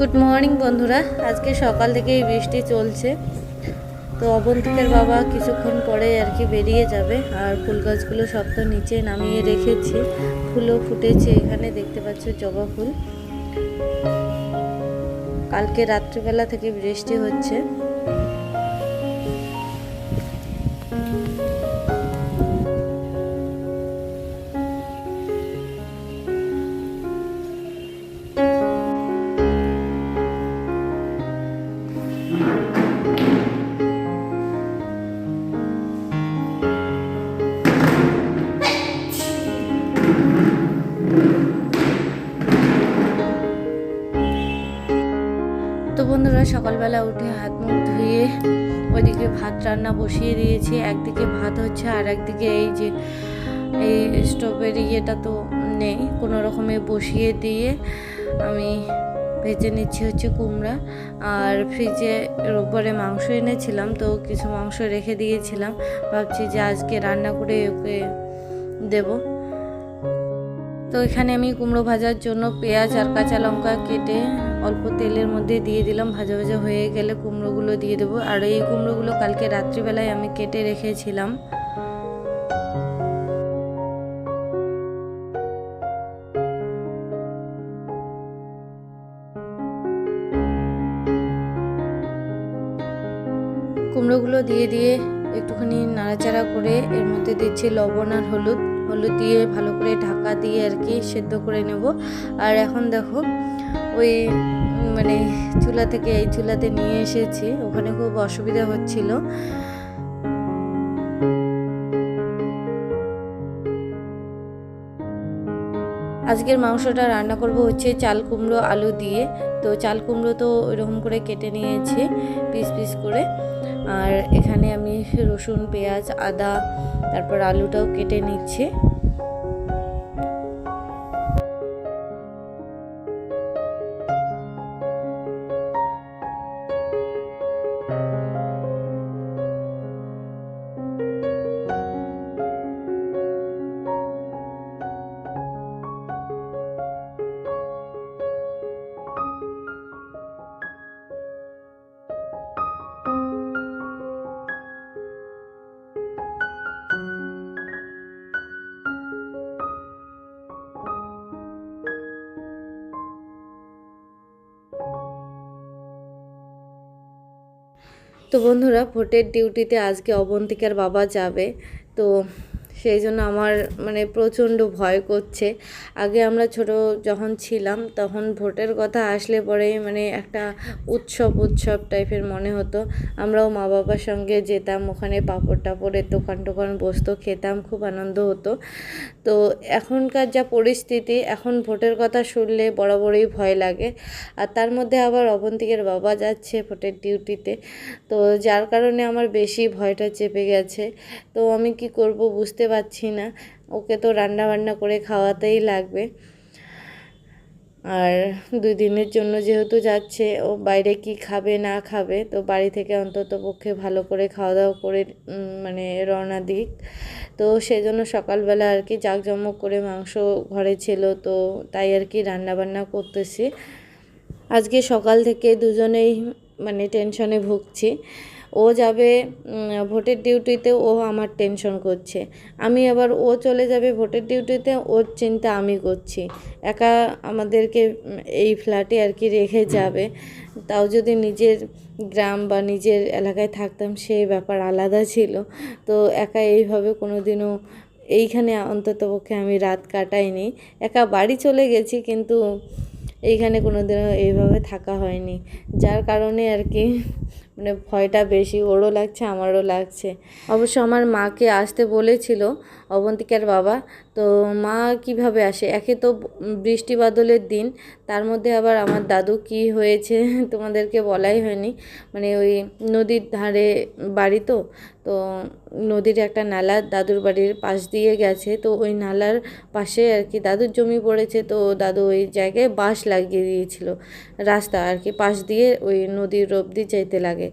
Good morning বন্ধুরা। আজকে সকাল থেকে এই বৃষ্টি চলছে। তো অবন্তিকের বাবা কিছুক্ষণ পরে আর কি বেরিয়ে যাবে। আর ফুল গাছগুলো সব তো নিচে নামিয়ে রেখেছি। ফুলও ফুটেছে এখানে, দেখতে পাচ্ছ জবা ফুল। কালকে রাত্রিবেলা থেকে বৃষ্টি হচ্ছে। সকালবেলা উঠে হাত মুখ ধুয়ে ওইদিকে ভাত রান্না বসিয়ে দিয়েছি। একদিকে ভাত হচ্ছে আর একদিকে এই যে এই স্টোভের ইয়েটা তো নেই। কোনো রকমে বসিয়ে দিয়ে আমি ভেজে নিচ্ছি হচ্ছে কুমড়া। আর ফ্রিজে রোববারে মাংস এনেছিলাম, তো কিছু মাংস রেখে দিয়েছিলাম। ভাবছি যে আজকে রান্না করে ওকে দেবো। তো এখানে আমি কুমড়ো ভাজার জন্য পেঁয়াজ আর কাঁচা লঙ্কা কেটে অল্প তেলের মধ্যে দিয়ে দিলাম, ভাজা ভাজা হয়ে গেলে কুমড়োগুলো দিয়ে দেবো। আর এই কুমড়োগুলো কালকে রাত্রিবেলায় আমি কেটে রেখেছিলাম। কুমড়োগুলো দিয়ে দিয়ে একটুখানি নাড়াচাড়া করে এর মধ্যে দিচ্ছি লবণ আর হলুদ। হলুদ দিয়ে ভালো করে ঢাকা দিয়ে আর কি সেদ্ধ করে নেব। আর এখন দেখো ওই মানে চুলা থেকে এই চুলাতে নিয়ে এসেছি। ওখানে খুব অসুবিধা হচ্ছিল। আজকের মাংসটা রান্না করব হচ্ছে চাল কুমড়ো আলু দিয়ে। তো চাল কুমড়ো তো ওইরকম করে কেটে নিয়েছি, পিস পিস করে। আর এখানে আমি রসুন, পেঁয়াজ, আদা, তারপর আলুটাও কেটে নিচ্ছি। তো বন্ধুরা ভোটের ডিউটিতে আজকে অবন্তিকার বাবা যাবে তো সেই জন্য আমার মানে প্রচণ্ড ভয় করছে। আগে আমরা ছোট যখন ছিলাম, তখন ভোটের কথা আসলে পরেই মানে একটা উৎসব উৎসব টাইপের মনে হতো। আমরাও মা বাবার সঙ্গে যেতাম, ওখানে পাঁপড় টাপড়ের দোকান টোকান বসতো, খেতাম, খুব আনন্দ হতো। তো এখনকার যা পরিস্থিতি, এখন ভোটের কথা শুনলে বরাবরই ভয় লাগে। আর তার মধ্যে আবার অবন্তিকের বাবা যাচ্ছে ভোটের ডিউটিতে। তো যার কারণে আমার বেশি ভয়টা চেপে গেছে। তো আমি কি করব বুঝতে পারছি না। ওকে তো রান্না বান্না করে খাওয়াতেই লাগবে। আর দুই দিনের জন্য যেহেতু যাচ্ছে, ও বাইরে কি খাবে, না খাবে, তো বাড়ি থেকে অন্তত পক্ষে ভালো করে খাওয়া দাওয়া করে মানে রওনা দিক। তো সেজন্য সকালবেলা আর কি জাঁকজমক করে মাংস ঘরে ছিল, তো তাই আর কি রান্না বান্না করতেছি। আজকে সকাল থেকে দুজনেই মানে টেনশনে ভুগছি। ও যাবে ভোটের ডিউটিতে ও আমার টেনশন করছে। আমি আবার ও চলে যাবে ভোটের ডিউটিতে ওর চিন্তা আমি করছি। একা আমাদেরকে এই ফ্ল্যাটে আর কি রেখে যাবে। তাও যদি নিজের গ্রাম বা নিজের এলাকায় থাকতাম সেই ব্যাপার আলাদা ছিল। তো একা এইভাবে কোনো দিনও এইখানে অন্তত পক্ষে আমি রাত কাটাইনি। একা বাড়ি চলে গেছি, কিন্তু এইখানে কোনো দিনও এইভাবে থাকা হয়নি। যার কারণে আর কি মানে ভয়টা বেশি, ওরও লাগছে, আমারও লাগছে। অবশ্য আমার মাকে আসতে বলেছিল অবন্তিকার বাবা, তো মা কীভাবে আসে? একে তো বৃষ্টি বাদলের দিন, তার মধ্যে আবার আমার দাদু কি হয়েছে তোমাদেরকে বলাই হয়নি। মানে ওই নদীর ধারে বাড়ি তো তো নদীর একটা নালা দাদুর বাড়ির পাশ দিয়ে গেছে, তো ওই নালার পাশে আর কি দাদুর জমি পড়েছে, তো দাদু ওই জায়গায় বাঁশ লাগিয়ে দিয়েছিল, রাস্তা আর কি পাশ দিয়ে ওই নদীর অবধি যাইতে লাগে।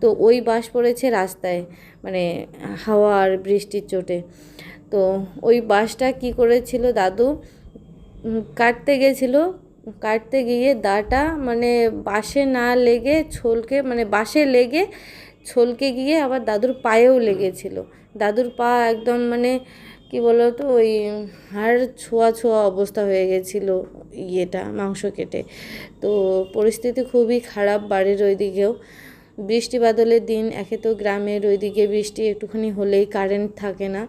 তো ওই বাঁশ পড়েছে রাস্তায় মানে হাওয়া আর বৃষ্টির চোটে। তো ওই বাঁশটা কি করেছিল দাদু? কাটতে গেছিল। কাটতে গিয়ে দাটা মানে বাসে না লেগে ছলকে মানে বাসে লেগে ছলকে গিয়ে আবার দাদুর পায়েও লেগেছিল। দাদুর পা একদম মানে কি বলতো, ওই হাড় ছোঁয়া ছোঁয়া অবস্থা হয়ে গেছিল ইয়েটা, মাংস কেটে। তো পরিস্থিতি খুবই খারাপ বাড়ির ওইদিকেও। বৃষ্টি বাদলের দিন, একে তো গ্রামের ওইদিকে বৃষ্টি একটুখানি হলেই কারেন্ট থাকে না।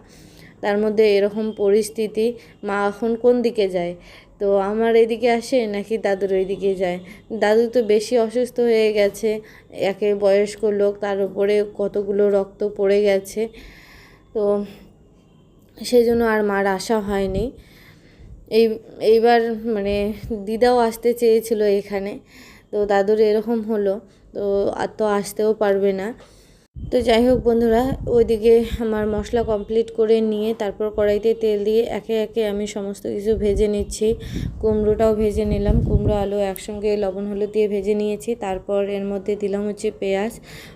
তার মধ্যে এরকম পরিস্থিতি, মা এখন কোন দিকে যায়? তো আমার এদিকে আসে নাকি দাদুর ওইদিকে যায়? দাদু তো বেশি অসুস্থ হয়ে গেছে, একে বয়স্ক লোক, তার উপরে কতগুলো রক্ত পড়ে গেছে। তো সেই জন্য আর মার আসা হয়নি। এই, এইবার মানে দিদাও আসতে চেয়েছিল এখানে, তো দাদুর এরকম হলো। তো আর তো আসতেও পারবে না। তো যাই হোক বন্ধুরা, ওইদিকে আমার মশলা কমপ্লিট করে নিয়ে তারপর কড়াইতে তেল দিয়ে একে একে আমি সমস্ত কিছু ভেজে নিচ্ছি। কুমড়োটাও ভেজে নিলাম। কুমড়ো, আলু একসঙ্গে লবণ, হলুদ দিয়ে ভেজে নিয়েছি। তারপর এর মধ্যে দিলাম হচ্ছে পেঁয়াজ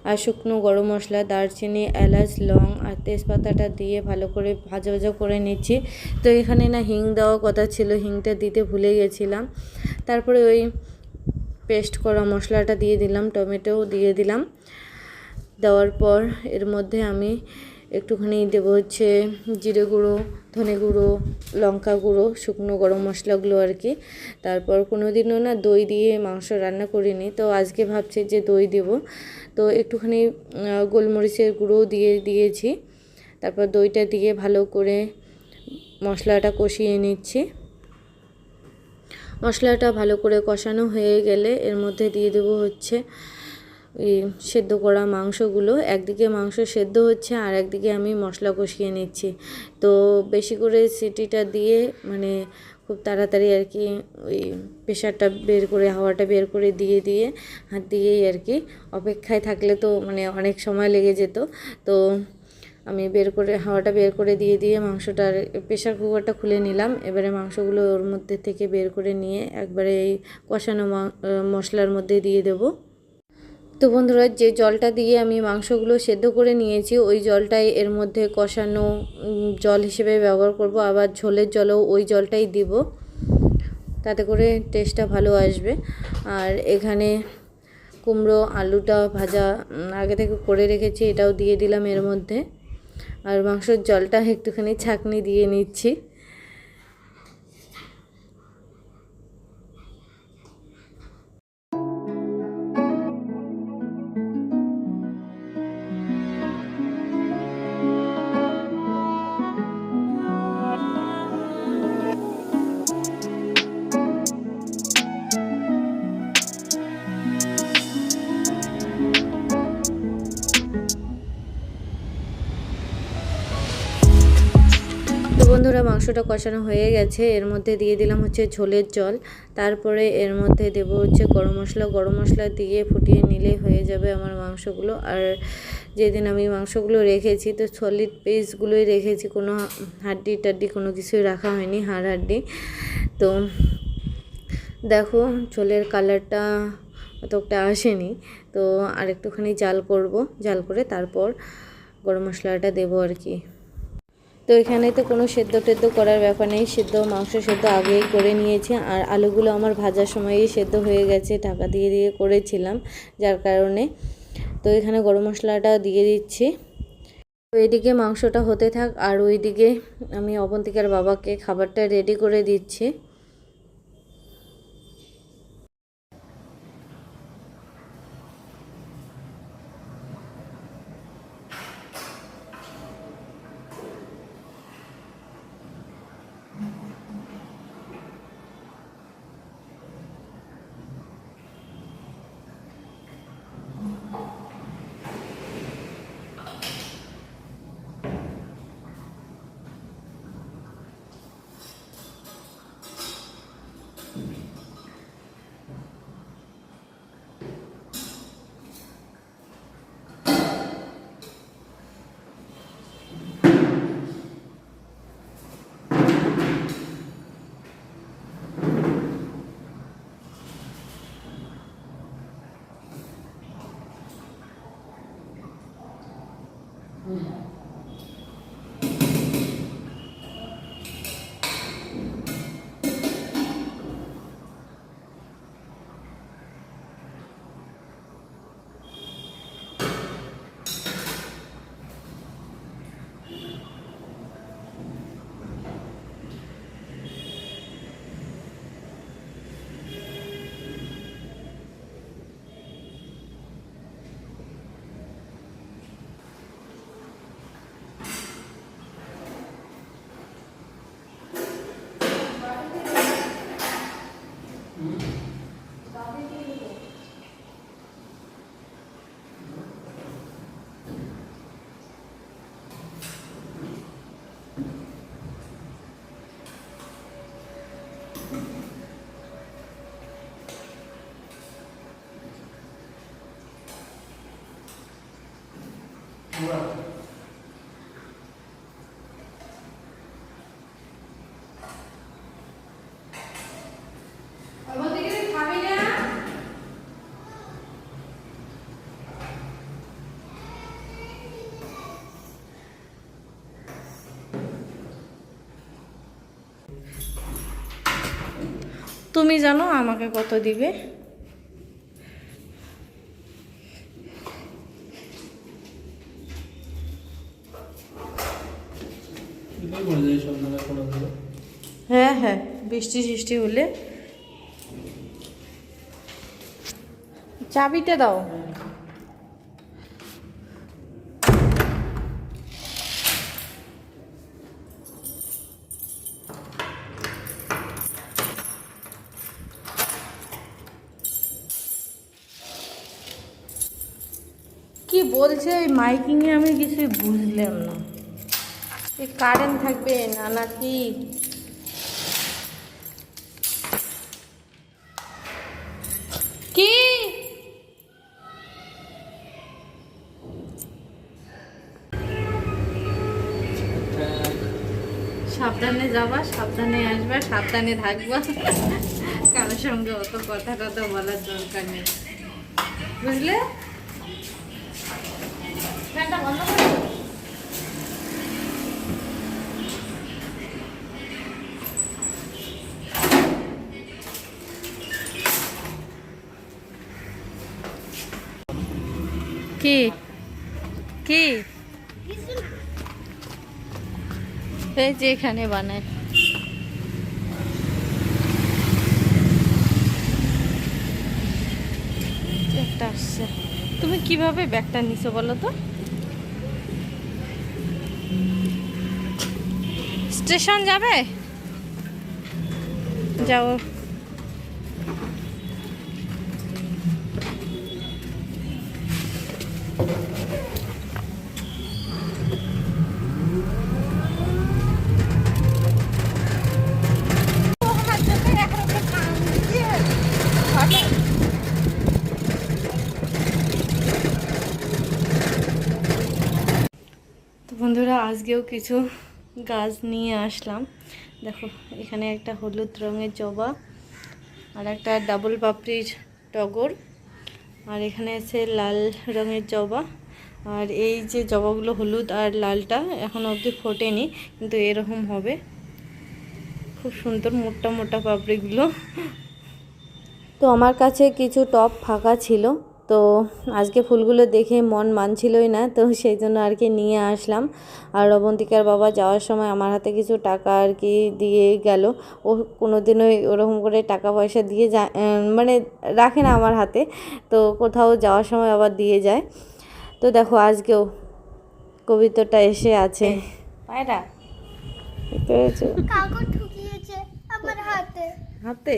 আর শুকনো গরম মশলা, দারচিনি, এলাচ, লং আর তেজপাতাটা দিয়ে ভালো করে ভাজা ভাজা করে নিচ্ছি। তো এখানে না হিং দেওয়ার কথা ছিল, হিংটা দিতে ভুলে গেছিলাম। তারপরে ওই পেস্ট করা মশলাটা দিয়ে দিলাম, টমেটোও দিয়ে দিলাম। দেওয়ার পর এর মধ্যে আমি একটুখানি দেবো হচ্ছে জিরে গুঁড়ো, ধনে গুঁড়ো, লঙ্কা গুঁড়ো, শুকনো গরম মশলাগুলো আর কি। তারপর কোনো দিনও না দই দিয়ে মাংস রান্না করিনি, তো আজকে ভাবছি যে দই দেব। তো একটুখানি গোলমরিচের গুঁড়োও দিয়ে দিয়েছি। তারপর দইটা দিয়ে ভালো করে মশলাটা কষিয়ে নিচ্ছি। মশলাটা ভালো করে কষানো হয়ে গেলে এর মধ্যে দিয়ে দেবো হচ্ছে সেদ্ধ করা মাংসগুলো। একদিকে মাংস সেদ্ধ হচ্ছে আর একদিকে আমি মশলা কষিয়ে নিচ্ছি। তো বেশি করে সিটিটা দিয়ে মানে খুব তাড়াতাড়ি আর কি ওই প্রেশারটা বের করে, হাওয়াটা বের করে দিয়ে দিয়ে হাত দিয়েই আর কি। অপেক্ষায় থাকলে তো মানে অনেক সময় লেগে যেত। তো আমি বের করে, হাওয়াটা বের করে দিয়ে দিয়ে মাংসটার প্রেশার কুকারটা খুলে নিলাম। এবারে মাংসগুলো ওর মধ্যে থেকে বের করে নিয়ে একবারে এই কষানো মশলার মধ্যে দিয়ে দেবো। তো বন্ধুরা, যে জলটা দিয়ে আমি মাংসগুলো সেদ্ধ করে নিয়েছি, ওই জলটাই এর মধ্যে কষানো জল হিসেবে ব্যবহার করব। আবার ঝোলের জলও ওই জলটাই দিব। তাতে করে টেস্টটা ভালো আসবে। আর এখানে কুমড়ো, আলুটা ভাজা আগে থেকে করে রেখেছি, এটাও দিয়ে দিলাম এর মধ্যে। আর মাংসের জলটা একটুখানি ছাঁকনি দিয়ে নিচ্ছি। মাংসটা কষানো হয়ে গেছে, এর মধ্যে দিয়ে দিলাম হচ্ছে ঝোলের জল, তারপরে এর মধ্যে দেব হচ্ছে গরম মশলা গরম মশলা দিয়ে ফুটিয়ে নিলেই হয়ে যাবে আমার মাংসগুলো। আর যেদিন আমি মাংসগুলো রেখেছি, তো সলিড পিসগুলোই রেখেছি, কোনো হাড্ডি টাড্ডি কোনো কিছুই রাখা হয়নি, হাড় হাড্ডি। তো দেখো ঝোলের কালারটা অতটা আসেনি, তো আর একটুখানি জাল করব, জাল করে তারপর গরম মশলাটা দেবো আর কি। তো এখানে তো কোনো সেদ্ধ টেদ্ধ করার ব্যাপার নেই। সেদ্ধ, মাংস সেদ্ধ আগেই করে নিয়েছি। আর আলুগুলো আমার ভাজার সময়ই সেদ্ধ হয়ে গেছে, ঢাকা দিয়ে দিয়ে করেছিলাম, যার কারণে। তো এখানে গরম মশলাটা দিয়ে দিচ্ছি। তো এদিকে মাংসটা হতে থাক, আর ওইদিকে আমি অবন্তিকার বাবাকে খাবারটা রেডি করে দিচ্ছি। তুমি জানো আমাকে কত দিবে এটাই বলে যায় সন্ধ্যাবেলা কোনো দিন হ্যাঁ হ্যাঁ বৃষ্টি সৃষ্টি হলে। চাবিটা দাও। কি বলছে এই মাইকিংয়ে আমি কিছুই বুঝলাম না। কারেন্ট থাকবে না, নাকি? কি? সাবধানে যাবা, সাবধানে আসবা, সাবধানে থাকবা। কারোর সঙ্গে অত কথা টথা বলার দরকার নেই। বুঝলে? বন্ধ কি? কি? এই যে এখানে বানায়। আসছে। তুমি কীভাবে ব্যাগটা নিছো বলো তো? স্টেশন যাবে? যাও। আজকেও কিছু গাছ নিয়ে আসলাম। দেখো, এখানে একটা হলুদ রঙের জবা আর একটা ডাবল পাপড়ির টগর আর এখানে আছে লাল রঙের জবা। আর এই যে জবাগুলো হলুদ আর লালটা এখন অবধি ফোটেনি, কিন্তু এরকম হবে। খুব সুন্দর মোটা মোটা পাপড়িগুলো। তো আমার কাছে কিছু টপ ফাঁকা ছিল। তো আজকে ফুলগুলো দেখে মন মানছিলই না তো সেই জন্য আর কি নিয়ে আসলাম। আর অবন্তিকার বাবা যাওয়ার সময় আমার হাতে কিছু টাকা আর কি দিয়ে গেল। ও কোনো দিনই ওরকম করে টাকা পয়সা দিয়ে যায় মানে রাখে না আমার হাতে তো কোথাও যাওয়ার সময় আবার দিয়ে যায়। তো দেখো আজকেও কবিতাটা এসে আছে। পায়রা? হাতে। হাতে?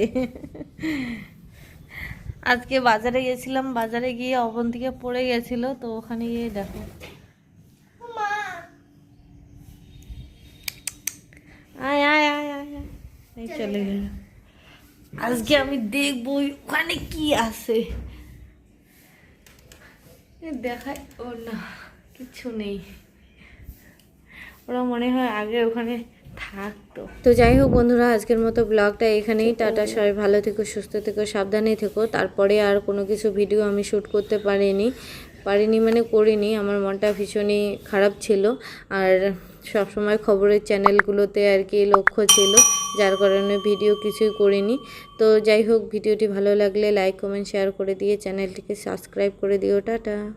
আজকে বাজারে গেছিলাম বাজারে গিয়ে অবন্তিকে পড়ে গেছিল তো ওখানে গিয়ে দেখো। আয় আয় আয় আয় আয়। চলে গেল। আজকে আমি দেখব ওখানে কি আছে। দেখায় ও না কিচ্ছু নেই। ওরা মনে হয় আগে ওখানে থাকতো। তো যাই হোক বন্ধুরা, আজকের মতো ব্লগটা এখানেই। টাটা, সবাই ভালো থেকো, সুস্থ থেকো, সাবধানে থেকো। তারপরে আর কোনো কিছু ভিডিও আমি শ্যুট করতে পারিনি। পারিনি মানে করিনি, আমার মনটা ভীষণই খারাপ ছিল। আর সবসময় খবরের চ্যানেলগুলোতে আর কি লক্ষ্য ছিল, যার কারণে ভিডিও কিছুই করিনি। তো যাই হোক, ভিডিওটি ভালো লাগলে লাইক কমেন্ট শেয়ার করে দিয়ে চ্যানেলটিকে সাবস্ক্রাইব করে দিও। টাটা।